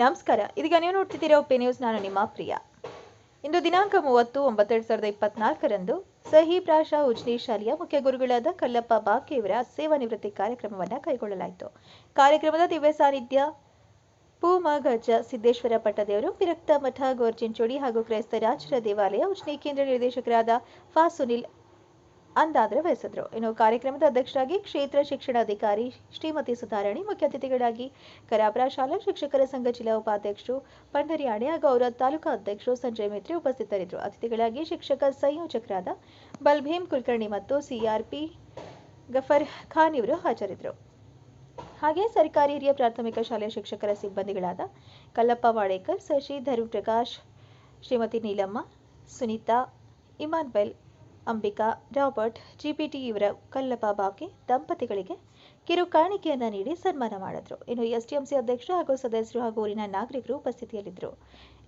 ನಮಸ್ಕಾರ. ಇದೀಗ ನೀವು ನೋಡ್ತಿದ್ದೀರಾ ಒಪ್ಪೆ ನ್ಯೂಸ್. ನಾನು ನಿಮ್ಮ ಪ್ರಿಯ. ಇಂದು ದಿನಾಂಕ ಮೂವತ್ತು ಒಂಬತ್ತೆರಡು ಸಾವಿರದ ಇಪ್ಪತ್ನಾಲ್ಕರಂದು ಸಹಿ ಪ್ರಾಶಾ ಉಜ್ನಿ ಶಾಲೆಯ ಮುಖ್ಯ ಗುರುಗಳಾದ ಕಲ್ಲಪ್ಪ ಬಾಕೆಯವರ ಸೇವಾ ನಿವೃತ್ತಿ ಕಾರ್ಯಕ್ರಮವನ್ನು ಕೈಗೊಳ್ಳಲಾಯಿತು. ಕಾರ್ಯಕ್ರಮದ ದಿವ್ಯ ಸಾನ್ನಿಧ್ಯ ಪೂಮಗಜ ಸಿದ್ದೇಶ್ವರ ಪಟ್ಟದೇವರು, ವಿರಕ್ತ ಮಠ ಗೋರ್ಜಿಂಚೋಡಿ ಹಾಗೂ ಕ್ರೈಸ್ತ ರಾಜರ ದೇವಾಲಯ ಉಜ್ನಿ ಕೇಂದ್ರ ನಿರ್ದೇಶಕರಾದ ಫಾ ಸುನಿಲ್ ಅಂದಾದ್ರೆ ವಹಿಸಿದ್ರು ಇನ್ನು ಕಾರ್ಯಕ್ರಮದ ಅಧ್ಯಕ್ಷರಾಗಿ ಕ್ಷೇತ್ರ ಶಿಕ್ಷಣಾಧಿಕಾರಿ ಶ್ರೀಮತಿ ಸುಧಾರಾಣಿ ಮುಖ್ಯ ಅತಿಥಿಗಳಾಗಿ ಕರಾಬ್ರ ಶಾಲಾ ಶಿಕ್ಷಕರ ಸಂಘ ಜಿಲ್ಲಾ ಉಪಾಧ್ಯಕ್ಷರು ಪಂಡರಿಯಾಣೆ ಹಾಗೂ ಅವರ ತಾಲೂಕಾ ಅಧ್ಯಕ್ಷರು ಸಂಜಯ್ ಮೇತ್ರಿ ಉಪಸ್ಥಿತರಿದ್ದರು. ಅತಿಥಿಗಳಾಗಿ ಶಿಕ್ಷಕ ಸಂಯೋಜಕರಾದ ಬಲ್ಭೀಮ್ ಕುಲಕರ್ಣಿ ಮತ್ತು ಸಿಆರ್ಪಿ ಗಫರ್ ಖಾನ್ ಇವರು ಹಾಜರಿದ್ದರು. ಹಾಗೆ ಸರ್ಕಾರಿ ಹಿರಿಯ ಪ್ರಾಥಮಿಕ ಶಾಲೆಯ ಶಿಕ್ಷಕರ ಸಿಬ್ಬಂದಿಗಳಾದ ಕಲ್ಲಪ್ಪ ವಾಡೇಕರ್, ಶಶಿ ಧರ್ಮ ಪ್ರಕಾಶ್ ಶ್ರೀಮತಿ ನೀಲಮ್ಮ, ಸುನೀತಾ ಇಮಾನ್ಬೆಲ್ ಅಂಬಿಕಾ, ರಾಬರ್ಟ್ ಜಿಪಿಟಿ ಇವರ ಕಲ್ಲಪ್ಪ ಬಾಕಿ ದಂಪತಿಗಳಿಗೆ ಕಿರು ಕಾಣಿಕೆಯನ್ನ ನೀಡಿ ಸನ್ಮಾನ ಮಾಡಿದ್ರು. ಇನ್ನು ಎಸ್ ಟಿಎಂಸಿ ಅಧ್ಯಕ್ಷರು ಹಾಗೂ ಸದಸ್ಯರು ಹಾಗೂ ಊರಿನ ನಾಗರಿಕರು ಉಪಸ್ಥಿತಿಯಲ್ಲಿದ್ದರು.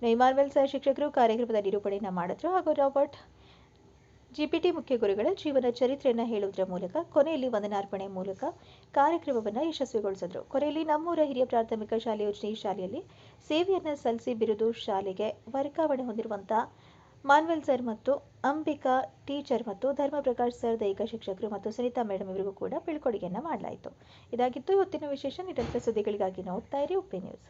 ಇನ್ನು ಸಹ ಶಿಕ್ಷಕರು ಕಾರ್ಯಕ್ರಮದ ನಿರೂಪಣೆಯನ್ನ ಮಾಡಿದ್ರು ಹಾಗೂ ರಾಬರ್ಟ್ ಜಿಪಿಟಿ ಮುಖ್ಯ ಗುರುಗಳ ಜೀವನ ಚರಿತ್ರೆಯನ್ನು ಹೇಳುವುದರ ಮೂಲಕ ಕೊನೆಯಲ್ಲಿ ವಂದನಾರ್ಪಣೆ ಮೂಲಕ ಕಾರ್ಯಕ್ರಮವನ್ನು ಯಶಸ್ವಿಗೊಳಿಸಿದ್ರು. ಕೊನೆಯಲ್ಲಿ ನಮ್ಮೂರ ಹಿರಿಯ ಪ್ರಾಥಮಿಕ ಶಾಲೆ ಯೋಜನೆ ಶಾಲೆಯಲ್ಲಿ ಸೇವೆಯನ್ನು ಸಲ್ಲಿಸಿ ಬಿರುದು ಶಾಲೆಗೆ ವರ್ಗಾವಣೆ ಹೊಂದಿರುವಂತಹ ಮಾನ್ವೆಲ್ ಸರ್ ಮತ್ತು ಅಂಬಿಕಾ ಟೀಚರ್ ಮತ್ತು ಧರ್ಮ ಪ್ರಕಾಶ್ ಸರ್, ದೈಹಿಕ ಶಿಕ್ಷಕರು ಮತ್ತು ಸುನೀತಾ ಮೇಡಮ್ ಇವರಿಗೂ ಕೂಡ ಬೀಳ್ಕೊಡುಗೆಯನ್ನು ಮಾಡಲಾಯಿತು. ಇದಾಗಿತ್ತು ಇವತ್ತಿನ ವಿಶೇಷ ನಿರಂತರ ಸುದ್ದಿಗಳಿಗಾಗಿ ನೋಡ್ತಾ ಇರಿ ಉಪ್ಪೆ ನ್ಯೂಸ್.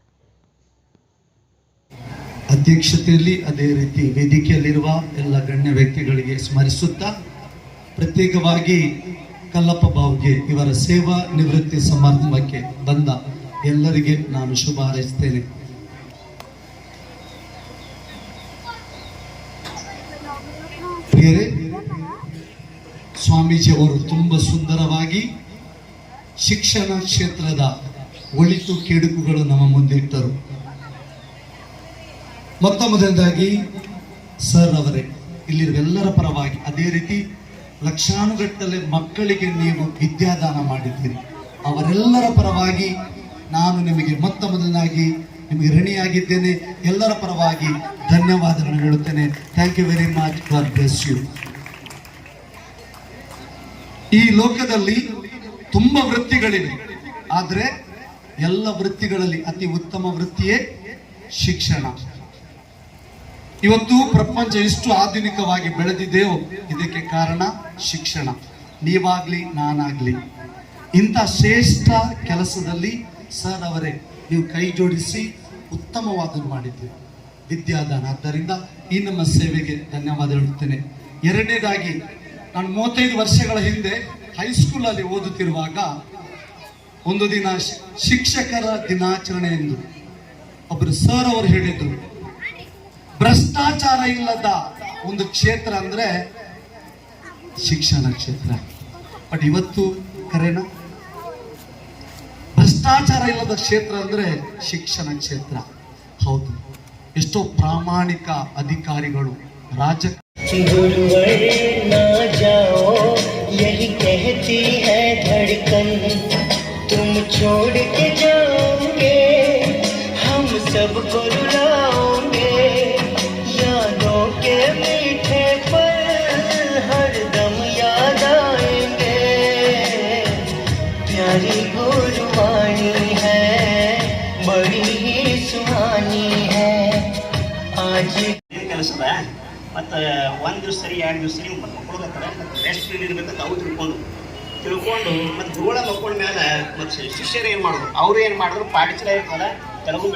ಅಧ್ಯಕ್ಷತೆಯಲ್ಲಿ ಅದೇ ರೀತಿ ವೇದಿಕೆಯಲ್ಲಿರುವ ಎಲ್ಲ ಗಣ್ಯ ವ್ಯಕ್ತಿಗಳಿಗೆ ಸ್ಮರಿಸುತ್ತಾ ಪ್ರತ್ಯೇಕವಾಗಿ ಕಲ್ಲಪ್ಪ ಬಾವುಗೆ ಇವರ ಸೇವಾ ನಿವೃತ್ತಿ ಸಮಾರಂಭಕ್ಕೆ ಬಂದ ಎಲ್ಲರಿಗೆ ನಾನು ಶುಭ ಹಾರೈಸ್ತೇನೆ ಪ್ರಿಯರೇ ಸ್ವಾಮೀಜಿ ಅವರು ತುಂಬ ಸುಂದರವಾಗಿ ಶಿಕ್ಷಣ ಕ್ಷೇತ್ರದ ಒಳಿತು ಕೆಡುಕುಗಳು ನಮ್ಮ ಮುಂದೆ ಇಟ್ಟರು. ಮೊತ್ತ ಮೊದಲನೇದಾಗಿ ಸರ್ ಅವರೇ, ಇಲ್ಲಿರುವೆಲ್ಲರ ಪರವಾಗಿ ಅದೇ ರೀತಿ ಲಕ್ಷಾನುಗಟ್ಟಲೆ ಮಕ್ಕಳಿಗೆ ನೀವು ವಿದ್ಯಾದಾನ ಮಾಡಿದ್ದೀರಿ. ಅವರೆಲ್ಲರ ಪರವಾಗಿ ನಾನು ನಿಮಗೆ ಮೊತ್ತ ಮೊದಲನಾಗಿ ನಿಮಗೆ ಋಣಿಯಾಗಿದ್ದೇನೆ. ಎಲ್ಲರ ಪರವಾಗಿ ಧನ್ಯವಾದಗಳನ್ನು ಹೇಳುತ್ತೇನೆ. Thank you very much for bless you ಈ ಲೋಕದಲ್ಲಿ ತುಂಬ ವೃತ್ತಿಗಳಿವೆ. ಆದರೆ ಎಲ್ಲ ವೃತ್ತಿಗಳಲ್ಲಿ ಅತಿ ಉತ್ತಮ ವೃತ್ತಿಯೇ ಶಿಕ್ಷಣ. ಇವತ್ತು ಪ್ರಪಂಚ ಎಷ್ಟು ಆಧುನಿಕವಾಗಿ ಬೆಳೆದಿದೆಯೋ ಇದಕ್ಕೆ ಕಾರಣ ಶಿಕ್ಷಣ. ನೀವಾಗ್ಲಿ, ನಾನಾಗ್ಲಿ. ಇಂಥ ಶ್ರೇಷ್ಠ ಕೆಲಸದಲ್ಲಿ ಸರ್ ಅವರೇ, ನೀವು ಕೈ ಜೋಡಿಸಿ ಉತ್ತಮವಾದನ್ನು ಮಾಡಿದ್ದೀರಿ ವಿದ್ಯಾದಾನ. ಆದ್ದರಿಂದ ಈ ನಮ್ಮ ಸೇವೆಗೆ ಧನ್ಯವಾದ ಹೇಳುತ್ತೇನೆ. ಎರಡನೇದಾಗಿ, ನಾನು ಮೂವತ್ತೈದು ವರ್ಷಗಳ ಹಿಂದೆ ಹೈಸ್ಕೂಲಲ್ಲಿ ಓದುತ್ತಿರುವಾಗ ಒಂದು ದಿನ ಶಿಕ್ಷಕರ ದಿನಾಚರಣೆ ಎಂದು ಒಬ್ಬರು ಸರ್ ಅವರು ಹೇಳಿದ್ರು. ಭ್ರಷ್ಟಾಚಾರ ಇಲ್ಲದ ಒಂದು ಕ್ಷೇತ್ರ ಅಂದ್ರೆ ಶಿಕ್ಷಣ ಕ್ಷೇತ್ರ. ಬಟ್ ಇವತ್ತು ಕರೆನ? ಭ್ರಷ್ಟಾಚಾರ ಇಲ್ಲದ ಕ್ಷೇತ್ರ ಅಂದ್ರೆ ಶಿಕ್ಷಣ ಕ್ಷೇತ್ರ ಹೌದು ಎಷ್ಟೋ ಪ್ರಾಮಾಣಿಕ ಅಧಿಕಾರಿಗಳು ರಾಜ गुरुवर ना जाओ यही कहती है धड़कन तुम छोड़ के जाओगे हम सबको आज ಏನ್ ಕೆಲಸದ? ಮತ್ತು ಒಂದು ದಿವಸ ಸರಿ, ಎರಡು ದಿವ್ಸ ಸರಿ ಮತ್ತು ಮಕ್ಕಳು ಮತ್ತು ರೆಸ್ಟ್ ಇರ್ಬೇಕಂತ ಅವು ತಿಳ್ಕೊಂಡು. ತಿಳ್ಕೊಂಡು ಮತ್ತು ಗುರುಗಳ ಮಕ್ಕಳ ಮೇಲೆ ಮತ್ತು ಶಿಷ್ಯರು ಏನು ಮಾಡಿದ್ರು? ಅವರು ಏನು ಮಾಡಿದ್ರು? ಪಾಠ ಇರ್ತಾರೆ ತೆಲುಗು